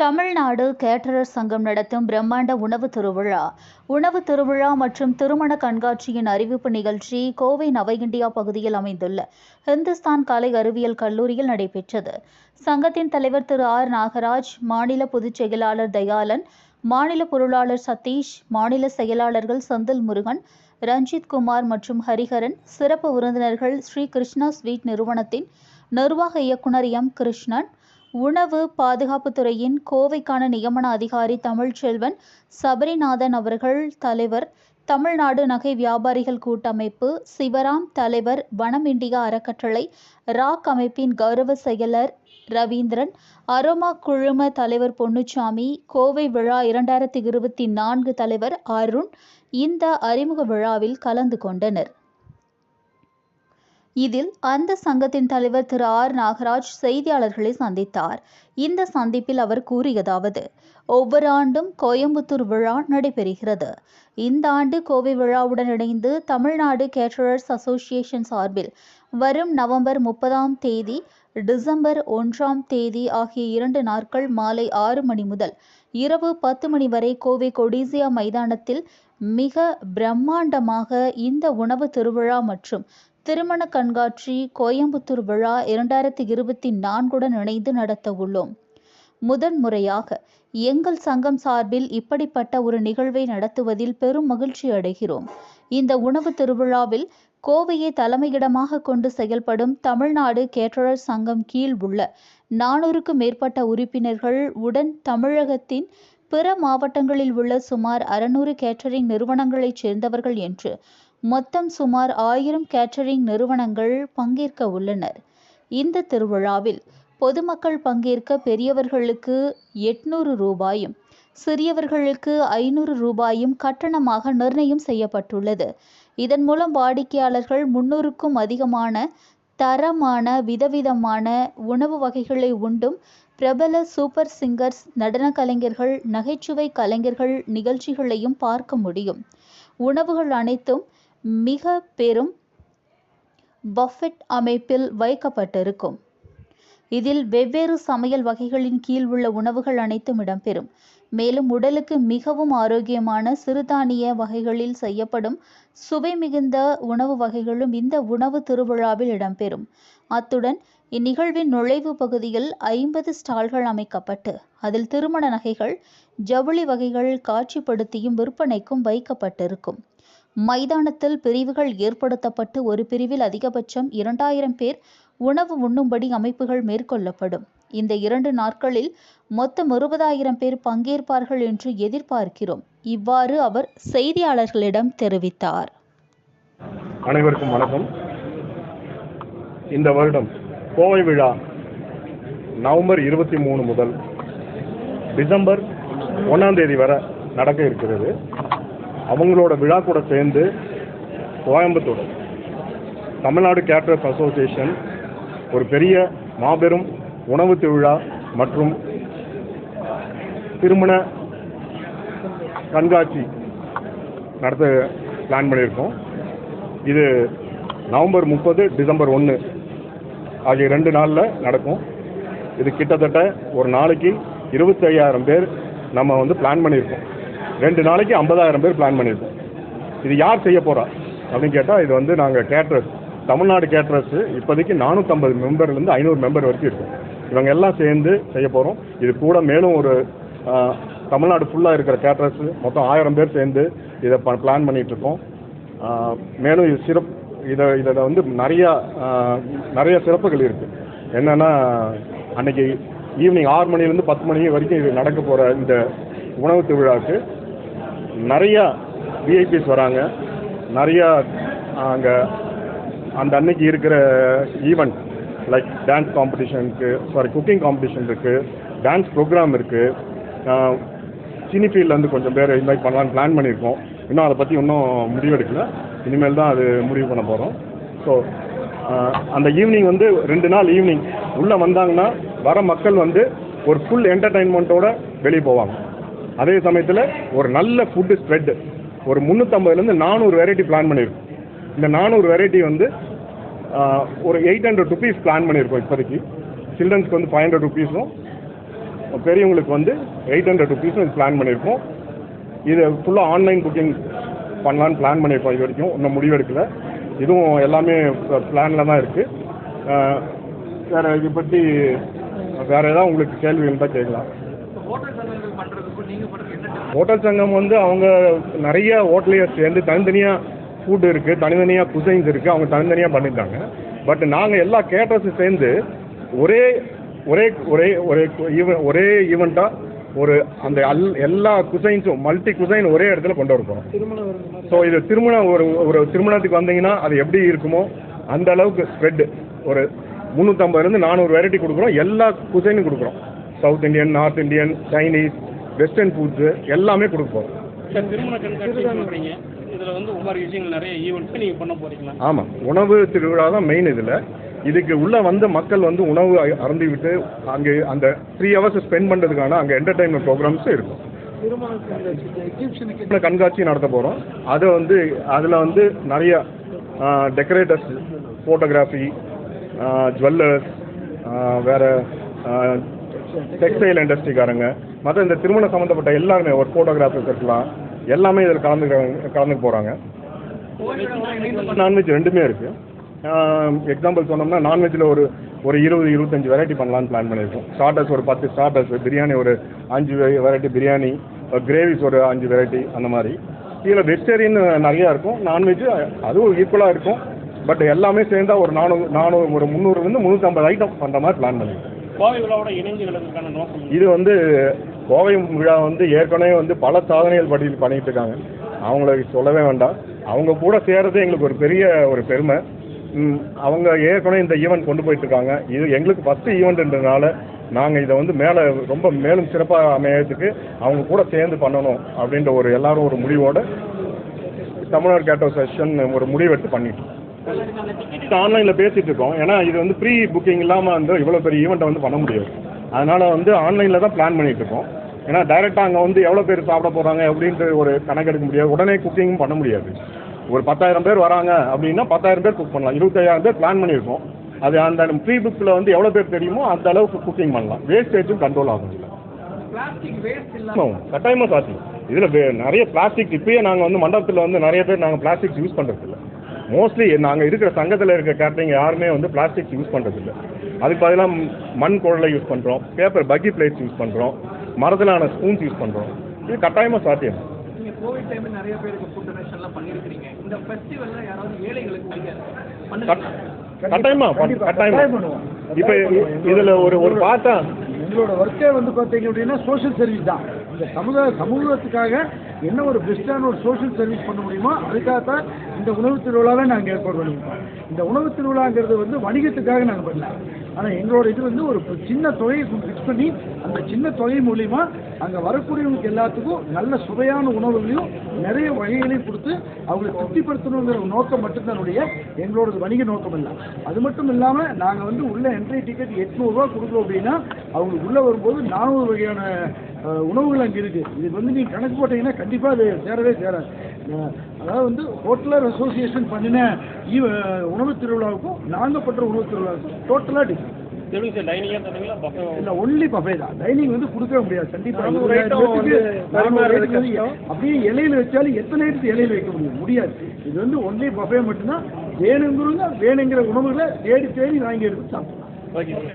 தமிழ்நாடு கேட்டரர் சங்கம் நடத்தும் பிரம்மாண்ட உணவு திருவிழா. உணவு திருவிழா மற்றும் திருமண கண்காட்சியின் அறிவிப்பு நிகழ்ச்சி கோவை நவ இந்தியா பகுதியில் அமைந்துள்ள. ஹிந்துஸ்தான் கலை அறிவியல் கல்லூரியில் நடைபெற்றது. சங்கத்தின் தலைவர் திரு ஆர் நாகராஜ் மாநில பொதுச் செயலாளர் தயாளன் மாநில பொருளாளர் சதீஷ் மாநில செயலாளர்கள் செந்தில் முருகன் ரஞ்சித் குமார் மற்றும் ஹரிஹரன் சிறப்பு விருந்தினர்கள் ஸ்ரீ கிருஷ்ணா ஸ்வீட் நிறுவனத்தின் நிர்வாக இயக்குனர் எம் கிருஷ்ணன் உணவு பாதுகாப்புத்துறையின் கோவைக்கான நியமன அதிகாரி தமிழ்ச்செல்வன் சபரிநாதன் அவர்கள் தலைவர் தமிழ்நாடு நகை வியாபாரிகள் கூட்டமைப்பு சிவராம் தலைவர் வனம் இந்தியா அறக்கட்டளை ராக் அமைப்பின் கௌரவ செயலர் ரவீந்திரன் அரோமா குழும தலைவர் பொன்னுச்சாமி கோவை விழா இரண்டாயிரத்தி இருபத்தி நான்கு தலைவர் அருண் இந்த அறிமுக விழாவில் கலந்து கொண்டனர். இதில் அந்த சங்கத்தின் தலைவர் திரு ஆர். நாகராஜ் செய்தியாளர்களை சந்தித்தார். இந்த சந்திப்பில் அவர் கூறியதாவது ஒவ்வொரு ஆண்டும் கோயம்புத்தூர் விழா நடைபெறுகிறது. இந்த ஆண்டு கோவை விழாவுடன் இணைந்து தமிழ்நாடு கேட்டரர்ஸ் அசோசியேஷன் சார்பில் வரும் நவம்பர் முப்பதாம் தேதி டிசம்பர் ஒன்றாம் தேதி ஆகிய இரண்டு நாட்கள் மாலை ஆறு மணி முதல் இரவு பத்து மணி வரை கோவை கொடிசியா மைதானத்தில் மிக பிரம்மாண்டமாக இந்த உணவு திருவிழா மற்றும் திருமண கண்காட்சி கோயம்புத்தூர் விழா இரண்டாயிரத்தி இருபத்தி நான்குடன் இணைந்து நடத்த உள்ளோம் முதன்முறையாக எங்கள் சங்கம் சார்பில் இப்படிப்பட்ட ஒரு நிகழ்வை நடத்துவதில் பெரும் மகிழ்ச்சி அடைகிறோம். இந்த உணவு திருவிழாவில் கோவையை தலைமையிடமாக கொண்டு செயல்படும் தமிழ்நாடு கேட்டரர் சங்கம் கீழ் உள்ள நானூறுக்கும் மேற்பட்ட உறுப்பினர்கள் உடன் தமிழகத்தின் பிற மாவட்டங்களில் உள்ள சுமார் அறுநூறு கேட்டரிங் நிறுவனங்களைச் சேர்ந்தவர்கள் என்று மொத்தம் சுமார் ஆயிரம் கேட்டரிங் நிறுவனங்கள் பங்கேற்க உள்ளனர். இந்த திருவிழாவில் பொதுமக்கள் பங்கேற்க பெரியவர்களுக்கு எட்நூறு ரூபாயும் சிறியவர்களுக்கு ஐநூறு ரூபாயும் கட்டணமாக நிர்ணயம் செய்யப்பட்டுள்ளது. இதன் மூலம் வாடிக்கையாளர்கள் முன்னூறுக்கும் அதிகமான தரமான விதவிதமான உணவு வகைகளை உண்டும் பிரபல சூப்பர் சிங்கர்ஸ் நடன கலைஞர்கள் நகைச்சுவை கலைஞர்கள் நிகழ்ச்சிகளையும் பார்க்க முடியும். உணவுகள் அனைத்தும் மிக பெரும் பஃபெட் அமைப்பில் வைக்கப்பட்டிருக்கும். இதில் வெவ்வேறு சமையல் வகைகளின் கீழ் உள்ள உணவுகள் அனைத்தும் இடம்பெறும். மேலும் உடலுக்கு மிகவும் ஆரோக்கியமான சிறுதானிய வகைகளில் செய்யப்படும் சுவை மிகுந்த உணவு வகைகளும் இந்த உணவு திருவிழாவில் இடம்பெறும். அத்துடன் இந்நிகழ்வின் நுழைவு பகுதியில் ஐம்பது ஸ்டால்கள் அமைக்கப்பட்டு அதில் திருமண நகைகள் ஜவுளி வகைகள் காட்சிப்படுத்தியும் விற்பனைக்கும் வைக்கப்பட்டிருக்கும். மைதானத்தில் பிரிவுகள் ஏற்படுத்தப்பட்டு ஒரு பிரிவில் அதிகபட்சம் இரண்டாயிரம் பேர் உணவு உண்ணும்படி அமைப்புகள் மேற்கொள்ளப்படும். இந்த இரண்டு நாட்களில் மொத்தம் இருபதாயிரம் பேர் பங்கேற்பார்கள் என்று எதிர்பார்க்கிறோம். இவ்வாறு அவர் செய்தியாளர்களிடம் தெரிவித்தார். அனைவருக்கும் வணக்கம். இந்த வருடம் கோவை விழா நவம்பர் இருபத்தி மூணு முதல் டிசம்பர் ஒன்றாம் தேதி வரை நடக்க இருக்கிறது. அவங்களோட விழா கூட சேர்ந்து கோயம்புத்தூர் தமிழ்நாடு கேட்டரர்ஸ் அசோசியேஷன் ஒரு பெரிய மாபெரும் உணவு திருவிழா மற்றும் திருமண கண்காட்சி நடத்த பிளான் பண்ணியிருக்கோம். இது நவம்பர் முப்பது டிசம்பர் ஒன்று ஆகிய ரெண்டு நாளில் நடக்கும். இது கிட்டத்தட்ட ஒரு நாளைக்கு இருபத்தி ஐயாயிரம் பேர் நம்ம வந்து பிளான் பண்ணியிருக்கோம். ரெண்டு நாளைக்கு ஐம்பதாயிரம் பேர் பிளான் பண்ணியிருக்கோம். இது யார் செய்ய போகிறா அப்படின்னு கேட்டால் இது வந்து நாங்கள் கேட்ரஸ் தமிழ்நாடு கேட்ரஸ் இப்போதைக்கு நானூற்றம்பது மெம்பர்லேருந்து ஐநூறு மெம்பர் வரைக்கும் இருக்கும். இவங்க எல்லாம் சேர்ந்து செய்ய போகிறோம் இது கூட மேலும் ஒரு தமிழ்நாடு ஃபுல்லாக இருக்கிற கேட்ரஸ் மொத்தம் ஆயிரம் பேர் சேர்ந்து இதை ப பிளான் பண்ணிகிட்ருக்கோம் மேலும் இது சிறப்பு இதை இதில் வந்து நிறையா நிறைய சிறப்புகள் இருக்குது என்னென்னா அன்னைக்கு ஈவினிங் ஆறு மணிலேருந்து பத்து மணி வரைக்கும் இது நடக்க போகிற இந்த உணவு திருவிழாவுக்கு நிறையா விஐபிஸ் வராங்க. நிறையா அங்கே அந்த அன்னைக்கு இருக்கிற ஈவெண்ட் லைக் டான்ஸ் காம்படிஷனுக்கு சாரி குக்கிங் காம்படிஷன் இருக்குது டான்ஸ் ப்ரோக்ராம் இருக்குது சினி ஃபீல்ட்லேருந்து கொஞ்சம் பேர் இன்வைட் பண்ணலான்னு பிளான் பண்ணியிருக்கோம். இன்னும் அதை பற்றி இன்னும் முடிவெடுக்கல. இனிமேல் தான் அது முடிவு பண்ண போகிறோம் ஸோ அந்த ஈவினிங் வந்து ரெண்டு நாள் ஈவினிங் உள்ளே வந்தாங்கன்னா வர மக்கள் வந்து ஒரு ஃபுல் என்டர்டைன்மெண்ட்டோட வெளியே போவாங்க. அதே சமயத்தில் ஒரு நல்ல ஃபுட்டு ஸ்ப்ரெட் ஒரு முந்நூற்றம்பதுலேருந்து நானூறு வெரைட்டி பிளான் பண்ணியிருக்கோம் இந்த நானூறு வெரைட்டி வந்து ஒரு எயிட் ஹண்ட்ரட் ருபீஸ் பிளான் பண்ணியிருக்கோம் இப்போதைக்கு. சில்ட்ரன்ஸ்க்கு வந்து ஃபைவ் ஹண்ட்ரட் ருபீஸும் பெரியவங்களுக்கு வந்து எயிட் ஹண்ட்ரட் ருபீஸ் பிளான் பண்ணியிருக்கோம் இது ஃபுல்லாக ஆன்லைன் புக்கிங் பண்ணலான்னு பிளான் பண்ணியிருக்கோம் இது வரைக்கும். இன்னும் முடிவெடுக்கல இதுவும் எல்லாமே பிளானில் தான் இருக்குது வேறு இதை பற்றி வேறு ஏதாவது உங்களுக்கு கேள்வி இருந்தால் கேட்கலாம். ஹோட்டல் சங்கம் வந்து அவங்க நிறைய ஹோட்டலையே சேர்ந்து தனித்தனியாக ஃபுட் இருக்குது தனித்தனியாக குசைன்ஸ் இருக்குது அவங்க தனித்தனியாக பண்ணிட்டாங்க பட் நாங்கள் எல்லா கேட்டர்ஸும் சேர்ந்து ஒரே ஒரே ஒரே ஒரே ஈவெண்ட் ஒரே ஈவெண்ட்டாக ஒரு அந்த அல் எல்லா குசைன்ஸும் மல்டி குசைன் ஒரே இடத்துல கொண்டு வர போகிறோம் திருமணம் வருது மாதிரி. ஸோ இது திருமணம் ஒரு ஒரு திருமணத்துக்கு வந்தீங்கன்னா அது எப்படி இருக்குமோ அந்த அளவுக்கு ஸ்ப்ரெட் ஒரு முந்நூற்றம்பதுலேருந்து நானூறு வெரைட்டி கொடுக்குறோம். எல்லா குசைனும் கொடுக்குறோம். South Indian North Indian Chinese western foods எல்லாமே கொடுப்போம். சார் திருமண கண்காட்சி பண்ணுறீங்க இதில் வந்து ஒவ்வொரு விஷயங்கள் நிறைய ஈவெண்ட்ஸ் நீங்கள் பண்ண போகிறீங்களா ஆமாம் உணவு திருவிழா தான் மெயின் இதில். இதுக்கு உள்ளே வந்த மக்கள் வந்து உணவு அ- அருந்தி விட்டு அங்கே அந்த த்ரீ ஹவர்ஸ் ஸ்பெண்ட் பண்ணுறதுக்கான அங்கே என்டர்டைன்மெண்ட் ப்ரோக்ராம்ஸும் இருக்கும். கண்காட்சி நடத்த போகிறோம் அது வந்து அதில் வந்து நிறைய டெக்கரேட்டர்ஸ் ஃபோட்டோகிராஃபி ஜுவல்லர்ஸ் வேறு டெக்ஸ்டைல் இண்டஸ்ட்ரிக்காரங்க மற்ற இந்த திருமணம் சம்மந்தப்பட்ட எல்லாருமே ஒரு ஃபோட்டோகிராஃபர்ஸ் இருக்கலாம் எல்லாமே இதில் கலந்துக்கிறாங்க கலந்துக்க போகிறாங்க நான்வெஜ் ரெண்டுமே இருக்குது எக்ஸாம்பிள் சொன்னோம்னா நான்வெஜ்ஜில் ஒரு ஒரு இருபது இருபத்தஞ்சி வெரைட்டி பண்ணலான்னு பிளான் பண்ணியிருக்கோம். ஸ்டார்டர்ஸ் ஒரு பத்து ஸ்டார்டர்ஸ் பிரியாணி ஒரு அஞ்சு வெரைட்டி பிரியாணி கிரேவிஸ் ஒரு அஞ்சு வெரைட்டி அந்த மாதிரி. இதில் வெஜிடேரியன் நிறையா இருக்கும் நான்வெஜ் அதுவும் ஈக்குவலாக இருக்கும். பட் எல்லாமே சேர்ந்தா ஒரு நானூறு நானூறு ஒரு முந்நூறுலேருந்து முந்நூற்றம்பது ஐட்டம் பண்ணுற மாதிரி பிளான் பண்ணியிருக்கோம்? இது வந்து கோவை விழா வந்து ஏற்கனவே வந்து பல சாதனைகள் படி பண்ணிட்டு இருக்காங்க அவங்களுக்கு சொல்லவே வேண்டாம். அவங்க கூட சேர்றது எங்களுக்கு ஒரு பெரிய ஒரு பெருமை. அவங்க ஏற்கனவே இந்த ஈவெண்ட் கொண்டு போயிட்டு இருக்காங்க இது எங்களுக்கு ஃபஸ்ட்டு ஈவெண்ட்ன்றதுனால நாங்கள் இதை வந்து மேலே ரொம்ப மேலும் சிறப்பாக அமையறதுக்கு அவங்க கூட சேர்ந்து பண்ணணும் அப்படின்ற ஒரு எல்லாரும் ஒரு முடிவோட தமிழ்நாடு கேட்டோ செஷன் ஒரு முடிவெடுத்து பண்ணிட்டு ஆன்லைனில் பேசிகிட்டு இருக்கோம் ஏன்னா இது வந்து ப்ரீ புக்கிங் இல்லாமல் வந்து இவ்வளோ பெரிய ஈவெண்ட்டை வந்து பண்ண முடியாது. அதனால் வந்து ஆன்லைனில் தான் பிளான் பண்ணிகிட்டு இருக்கோம் ஏன்னா டைரெக்டாக அங்கே வந்து எவ்வளோ பேர் சாப்பிட போகிறாங்க அப்படின்ட்டு ஒரு கணக்கெடுக்க முடியாது. உடனே குக்கிங்கும் பண்ண முடியாது. ஒரு பத்தாயிரம் பேர் வராங்க அப்படின்னா பத்தாயிரம் பேர் குக் பண்ணலாம். இருபத்தையாயிரம் பேர் பிளான் பண்ணியிருக்கோம். அது அந்த ப்ரீ புக்கில் வந்து எவ்வளோ பேர் தெரியுமோ அந்த அளவுக்கு குக்கிங் பண்ணலாம். வேஸ்டேஜும் கண்ட்ரோல் ஆகும் பிளாஸ்டிக் இல்ல கட்டாயமாக சாத்தியம். இதில் நிறைய பிளாஸ்டிக் இப்பயே நாங்கள் வந்து மண்டபத்தில் வந்து நிறைய பேர் நாங்கள் பிளாஸ்டிக்ஸ் யூஸ் பண்ணுறது இல்லை மோஸ்ட்லி நாங்கள் இருக்கிற சங்கத்தில் இருக்க கேட்டரிங் யாருமே வந்து பிளாஸ்டிக்ஸ் யூஸ் பண்ணுறது இல்லை அதுக்கு பதிலாக மண் குழலை யூஸ் பண்ணுறோம் பேப்பர் பக்கி பிளேட்ஸ் யூஸ் பண்ணுறோம் மரத்திலான ஸ்பூன்ஸ் யூஸ் பண்ணுறோம் இது கட்டாயமாக சாத்தியம். நீங்க கோவிட் டைம்ல நிறைய பேருக்கு ஃபுட் டொனேஷன் எல்லாம் பண்ணிருக்கீங்க இந்த ஃபெஸ்டிவல்ல யாராவது ஏழைகளுக்கு கட்டாயமா கட்டாயமா. இப்போ இதில் ஒரு ஒரு பார்த்தா எங்களோட ஒர்க்கே வந்து பார்த்தீங்க அப்படின்னா சோஷியல் சர்வீஸ் தான். இந்த சமூக சமூகத்துக்காக என்ன ஒரு பெஸ்ட்டான ஒரு சோஷியல் சர்வீஸ் பண்ண முடியுமோ அதுக்காக தான் இந்த உணவு திருவிழாவை நாங்கள் ஏற்பாடு பண்ணியிருக்கோம். இந்த உணவு திருவிழாங்கிறது வந்து வணிகத்துக்காக நாங்கள் பண்ணல. ஆனால் எங்களோட இது வந்து ஒரு சின்ன தொகையை ஃபிக்ஸ் பண்ணி அந்த சின்ன தொகை மூலிமா அங்கே வரக்கூடியவங்களுக்கு எல்லாத்துக்கும் நல்ல சுவையான உணவுகளையும் நிறைய வகைகளையும் கொடுத்து அவங்களை திருப்திப்படுத்தணுங்கிற ஒரு நோக்கம் மட்டும்தானுடைய எங்களோட வணிக நோக்கம் இல்லை அது மட்டும் இல்லாமல் நாங்கள் வந்து உள்ள என்ட்ரி டிக்கெட் எட்நூறுரூவா கொடுக்குறோம் அப்படின்னா அவங்களுக்கு உள்ளே வரும்போது நானூறு வகையான உணவுகள் அங்கே இருக்குது இது வந்து நீங்கள் கணக்கு போட்டீங்கன்னா கண்டிப்பாக அது சேரவே சேராது. அதாவது வந்து ஹோட்டலர் அசோசியேஷன் பண்ணின உணவு திருவிழாவுக்கும் நாங்கள் பண்ணுற உணவு திருவிழாவுக்கும் டோட்டலாக டிஃப்ரெண்ட் இல்ல ஒன்லி பஃபே தான். டைனிங் வந்து கொடுக்கவே முடியாது. கண்டிப்பா நானூறு இருபதாயிரம் item பேத்துக்கு வந்து நானூறு பரிமாறுறது item வந்து கஷ்டம். அப்படியே இலையில வச்சாலும் எத்தனை இடத்து இலையில வைக்க முடியும்? முடியாது. இது வந்து ஒன்லி பஃபே மட்டும்தான். வேணுங்கிறவங்க வேணுங்கிற உணவுகளை தேடி தேடி வாங்கி எடுத்து சாப்பிடலாம்